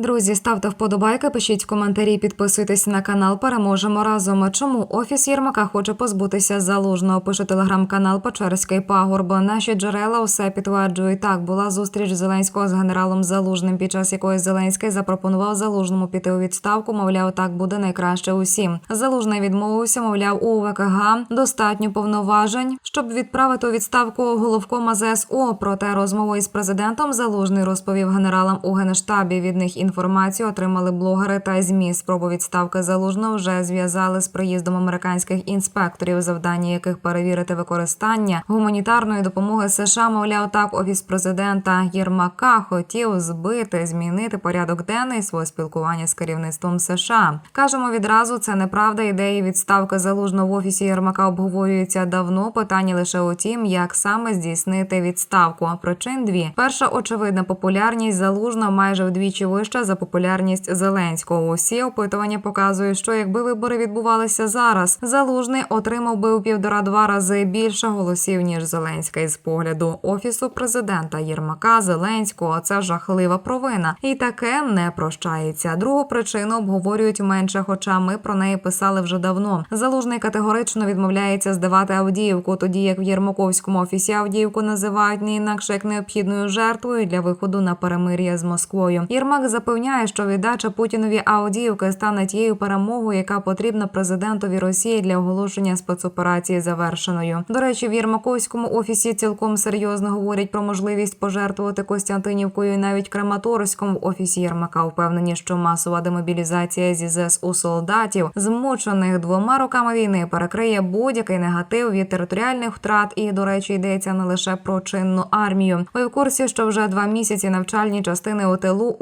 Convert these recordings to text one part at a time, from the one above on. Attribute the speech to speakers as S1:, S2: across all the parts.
S1: Друзі, ставте вподобайки, пишіть коментарі, підписуйтесь на канал. Переможемо разом. Чому офіс Єрмака хоче позбутися залужного? Пише телеграм-канал Печерський пагорб. Наші джерела усе підтверджують. Так була зустріч Зеленського з генералом Залужним, під час якої Зеленський запропонував залужному піти у відставку. Мовляв, так буде найкраще усім. Залужний відмовився. Мовляв, у ВКГ достатньо повноважень, щоб відправити у відставку головкома ЗСУ. Проте розмову із президентом Залужний розповів генералам у генштабі. Від них інформацію отримали блогери та змі. Спробу відставки залужного вже зв'язали з приїздом американських інспекторів, завдання яких перевірити використання гуманітарної допомоги США. Мовляв, так офіс президента Єрмака хотів збити, змінити порядок денний свого спілкування з керівництвом США. Кажемо відразу, це неправда. Ідеї відставки залужного в офісі Єрмака обговорюються давно. Питання лише у тім, як саме здійснити відставку. Причин дві: перша очевидна популярність залужного майже вдвічі вища за популярність Зеленського. Усі опитування показують, що якби вибори відбувалися зараз, залужний отримав би у півтора-два рази більше голосів ніж Зеленський з погляду офісу президента Єрмака Зеленського. Це жахлива провина, і таке не прощається. Другу причину обговорюють менше, хоча ми про неї писали вже давно. Залужний категорично відмовляється здавати Авдіївку, тоді як в Єрмаковському офісі Авдіївку називають не інакше як необхідною жертвою для виходу на перемир'я з Москвою. Єрмак запевняє, що віддача Путінові Авдіївки стане тією перемогою, яка потрібна президентові Росії для оголошення спецоперації завершеною. До речі, в Єрмаковському офісі цілком серйозно говорять про можливість пожертвувати Костянтинівкою і навіть Краматорському офісі Єрмака впевнені, що масова демобілізація зі ЗСУ солдатів, змучених двома роками війни, перекриє будь-який негатив від територіальних втрат. І, до речі, йдеться не лише про чинну армію. Ви в курсі, що вже два місяці навчальні частини у тилу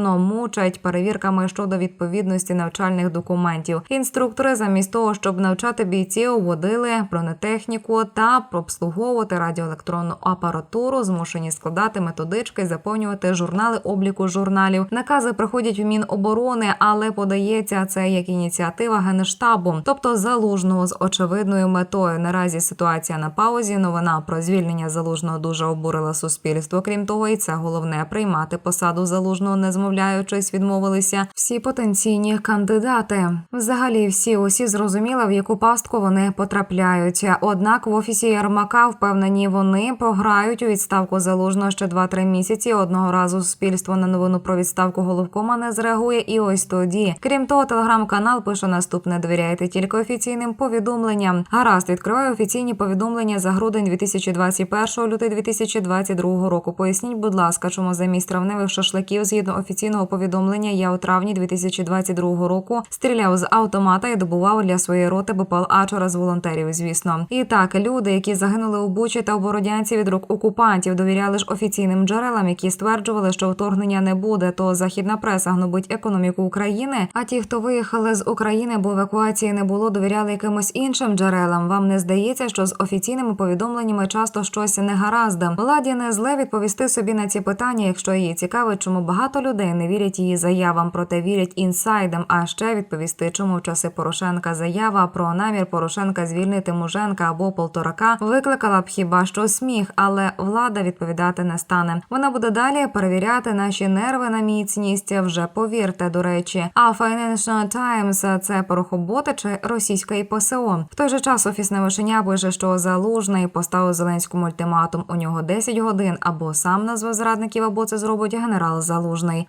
S1: ударно мучать перевірками щодо відповідності навчальних документів. Інструктори, замість того, щоб навчати бійців, водили бронетехніку та обслуговувати радіоелектронну апаратуру, змушені складати методички, заповнювати журнали обліку журналів. Накази приходять в Міноборони, але подається це як ініціатива генштабу, тобто залужного з очевидною метою. Наразі ситуація на паузі. Новина про звільнення залужного дуже обурила суспільство. Крім того, і це головне приймати посаду залужного, не змовляючись, відмовилися всі потенційні кандидати. Взагалі, всі усі зрозуміли, в яку пастку вони потрапляють. Однак в офісі Ярмака впевнені, вони програють у відставку залужного ще 2-3 місяці. Одного разу суспільство на новину про відставку головкома не зреагує. І ось тоді, крім того, телеграм-канал пише наступне: довіряйте тільки офіційним повідомленням. Гаразд відкриваю офіційні повідомлення за грудень 2021, лютий 2022 року. Поясніть, будь ласка, чому замість травневих шашликів згідно офіційного повідомлення я у травні 2022 року стріляв з автомата і добував для своєї роти БПЛА через волонтерів. Звісно, і так люди, які загинули у Бучі та у Бородянці від рук окупантів, довіряли ж офіційним джерелам, які стверджували, що вторгнення не буде. То західна преса гнобить економіку України. А ті, хто виїхали з України, бо евакуації не було, довіряли якимось іншим джерелам. Вам не здається, що з офіційними повідомленнями часто щось не гаразд. Владі не зле відповісти собі на ці питання, якщо її цікавить, чому багато людей не вірять її заявам, проте вірять інсайдам. А ще відповісти, чому в часи Порошенка заява про намір Порошенка звільнити Муженка або Полторака викликала б хіба що сміх, але влада відповідати не стане. Вона буде далі перевіряти наші нерви на міцність. Вже повірте, до речі. А Financial Times – це порохоботи чи російська ПСО. В той же час офісне вишеня пише, що залужний поставив Зеленському ультиматум. У нього 10 годин або сам назве зрадників, або це зробить генерал Залужний.